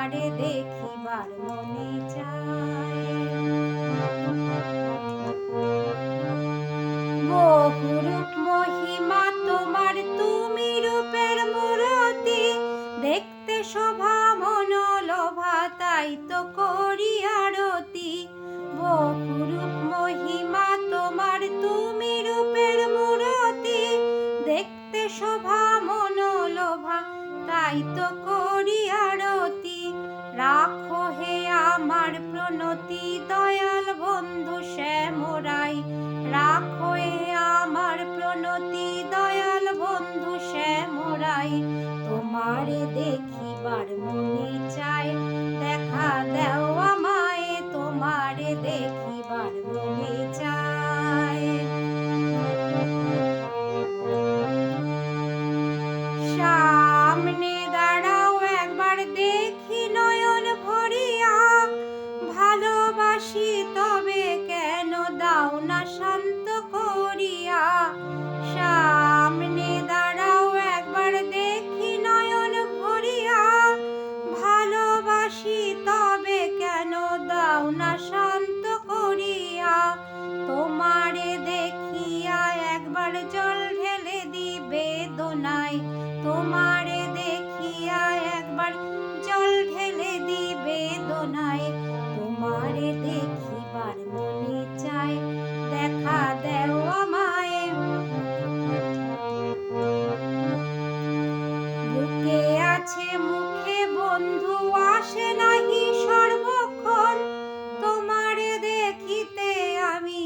তোমারে দেখিবার মনে চায়। বহুরূপ মহিমা তোমার তুমি রূপের মূরতি, দেখতে শোভা মনোলোভা, তাই তো করি আরতি। বহুরূপ মহিমা তোমার তুমি রূপের মূরতি, দেখতে শোভা মনোলোভা, তাই তো আমার প্রণতি দয়াল বন্ধু শ্যামরাই। রাখো আমার প্রণতি দয়াল বন্ধু শ্যামরাই। তোমারে দেখিবার মনে চায় দেখা দেও আমায়, তোমারে দেখিবার মনে চায় সামনে দাঁড়াও, একবার দেখি নয়ন তোমারে দেখিয়া একবার জল ঢেলে দিবে দোনাই তোমারে দেখিবার মনে চায়, দেখা দেও আছে মুখে বন্ধু, আসে নাহি সর্বক্ষণ। তোমারে দেখিতে আমি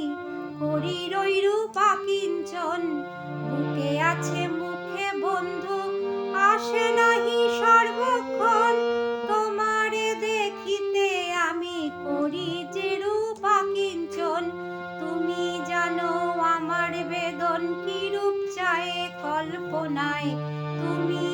করি রূপা কিঞ্চন বুকে আছে আসে নাহি সর্বক্ষণ। তোমারে দেখিতে আমি করি যে রূপা তুমি জানো আমার বেদন কি রূপ চায় কল্পনায়। তুমি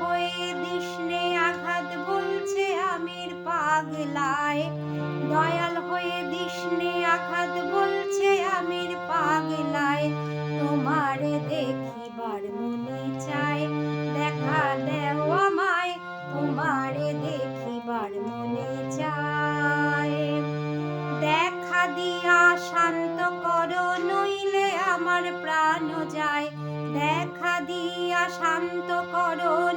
হয়ে দিশনে আঘাত বলছে আমির পাগলায়? দয়াল হয়ে দিশনে আঘাত বলছে আমির পাগলায়। তোমারে দেখিবার মনে চায়, দেখা দেও আমায়। তোমারে দেখিবার মনে চায়। দেখা দিয়া শান্ত করো, নইলে আমার প্রাণ যায়। দেখা দিয়া শান্ত করো